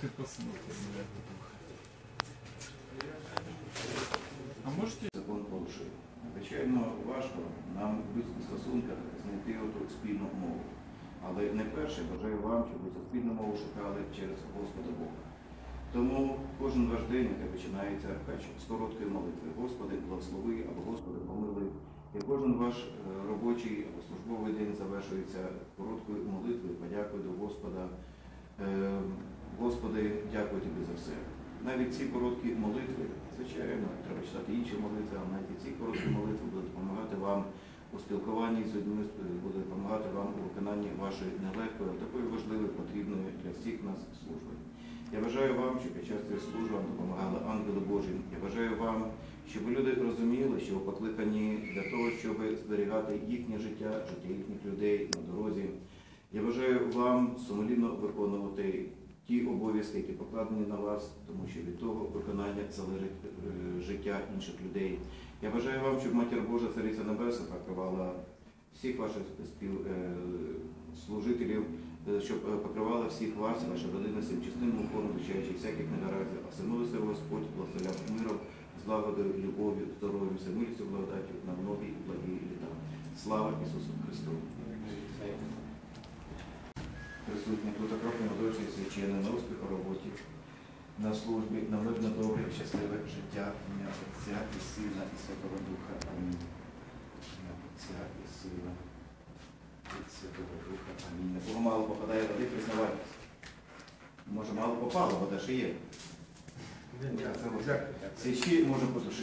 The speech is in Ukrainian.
Tylko smutne. Можете закон порушує. Звичайно, важко нам в людських стосунках знайти оту спільну мову. Але найперше бажаю вам, щоб ви цю спільну мову шукали через Господа Бога. Тому кожен ваш день нехай починається з короткої молитви. Господи, благослови або Господи, помилуй. І кожен ваш е, робочий або службовий день завершується короткою молитвою, подякою до Господа. Е, Господи, дякую тобі за все. Навіть ці короткі молитви, звичайно, читати інші молитви, але навіть ці короткі молитви будуть допомагати вам у спілкуванні з людьми, будуть допомагати вам у виконанні вашої нелегкої, такої важливої, потрібної для всіх нас служби. Я бажаю вам, щоб під час цієї служби вам допомагали ангели Божі. Я бажаю вам, щоб люди розуміли, що ви покликані для того, щоб зберігати їхнє життя, життя їхніх людей на дорозі. Я бажаю вам сумлінно виконувати ті обов'язки, які покладені на вас, тому що від того виконання залежить е, життя інших людей. Я бажаю вам, щоб Матір Божа Цариця Небесна покривала всіх ваших е, щоб е, покривала всіх вас, і ваші родини цим чесним упором, звичаючи всяких негараздів, а всемилися Господь, благословляв миром, злагодою, любов'ю, здоров'ям, всемилістю, благодаттю на многі і благі літа. Слава Ісусу Христу! Присутні тут окропні молодші священни на успіх у роботі, на службі, на мирне добре, і щасливе життя ім'я Отця і Сина і Святого Духа. Амінь. Ім'я Отця і Сина і Святого Духа. Амінь. На кого мало попадає води, признавайтесь. Може, мало попало, вода ще є. Свічки можемо потушити.